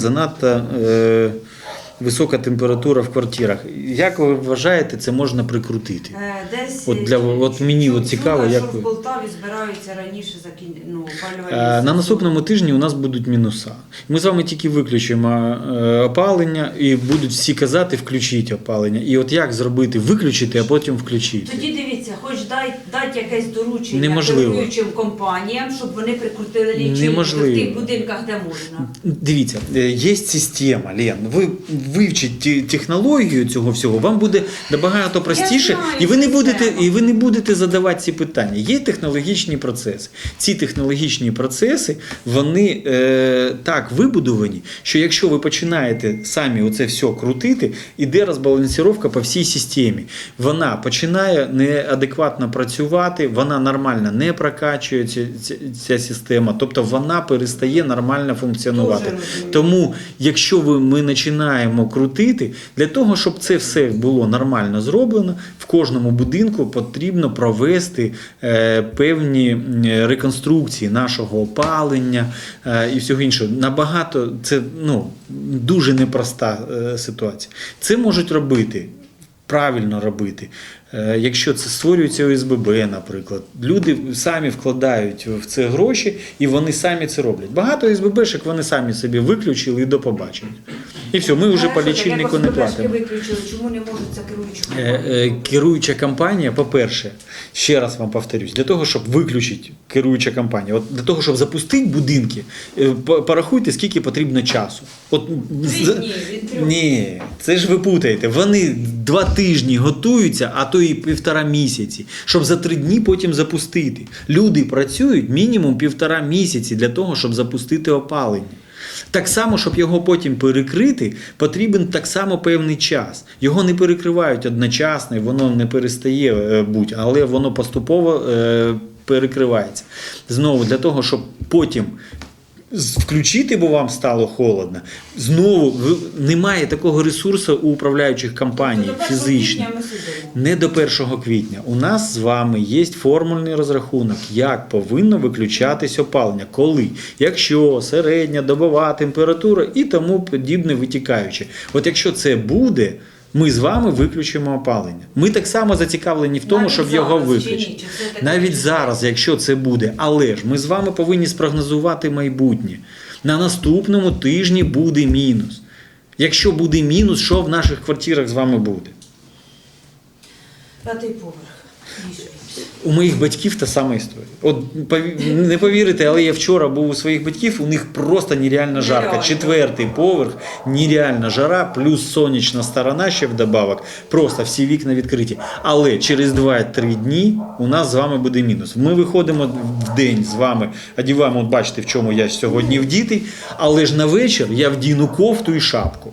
Занадто е, висока температура в квартирах. Як ви вважаєте, це можна прикрутити? Е, Десь От для- от мені от цікаво, що як ви- в Полтаві збираються раніше закін... ну, опалювальні Е, На наступному тижні у нас будуть мінуса. Ми з вами тільки виключимо е, опалення і будуть всі казати включіть опалення. І от як зробити виключити, а потім включити. Тоді дивіться, хоч дай дати якесь доручення Неможливо. керуючим компаніям, щоб вони прикрутили лічильники в тих будинках, де можна. Дивіться, е, є система, Лен. Ви вивчите технологію цього всього, вам буде набагато простіше, знаю і ви не будете, і ви не будете задавати ці питання. Є технологічні процеси. Ці технологічні процеси вони е, так вибудовані, що якщо ви починаєте самі оце все крутити, іде розбалансіровка по всій системі. Вона починає неадекватно працювати, вона нормально не прокачується ця, ця система, тобто вона перестає нормально функціонувати. Тому, якщо ви, ми починаємо крутити, для того, щоб це все було нормально зроблено, в кожному будинку потрібно провести е, певні реконструкції нашого опалення е, і всього іншого. Набагато це ну, дуже непроста е, ситуація. Це можуть робити. Правильно робити, якщо це створюється ОСББ, наприклад, люди самі вкладають в це гроші і вони самі це роблять. Багато ОСББшек вони самі собі виключили і до побачення. І все, ми вже по лічильнику не платимо. чому не можуть це керуючі Е, е, Керуюча компанія, по-перше, ще раз вам повторюсь, для того, щоб виключити керуюча компанія, от для того, щоб запустити будинки, е, порахуйте, скільки потрібно часу. От. Ні, це ж ви путаєте. Вони два тижні готуються, а то і півтора місяці, щоб за три дні потім запустити. Люди працюють мінімум півтора місяці для того, щоб запустити опалення. Так само, щоб його потім перекрити, потрібен так само певний час. Його не перекривають одночасно, воно не перестає е, бути, але воно поступово е, перекривається. Знову для того, щоб потім включити, бо вам стало холодно. Знову немає такого ресурсу у управляючих компаній Тобто фізично. Не до 1 квітня. У нас з вами є формульний розрахунок, як повинно виключатись опалення, коли, якщо середня добова температура і тому подібне витікаюче. От якщо це буде, ми з вами виключимо опалення. Ми так само зацікавлені в тому, Навіть щоб його зараз чи ні? виключити. Чи це Навіть зараз, якщо це буде, але ж ми з вами повинні спрогнозувати майбутнє. На наступному тижні буде мінус. Якщо буде мінус, що в наших квартирах з вами буде? П'ятий поверх. У моїх батьків та сама історія. От не повірите, але я вчора був у своїх батьків, у них просто нереально жарко. Четвертий поверх, нереальна жара, плюс сонячна сторона ще вдобавок. Просто всі вікна відкриті. Але через 2-3 дні у нас з вами буде мінус. Ми виходимо в день з вами, одіваємо, от бачите, в чому я сьогодні вдітий, але ж на вечір я вдіну кофту і шапку.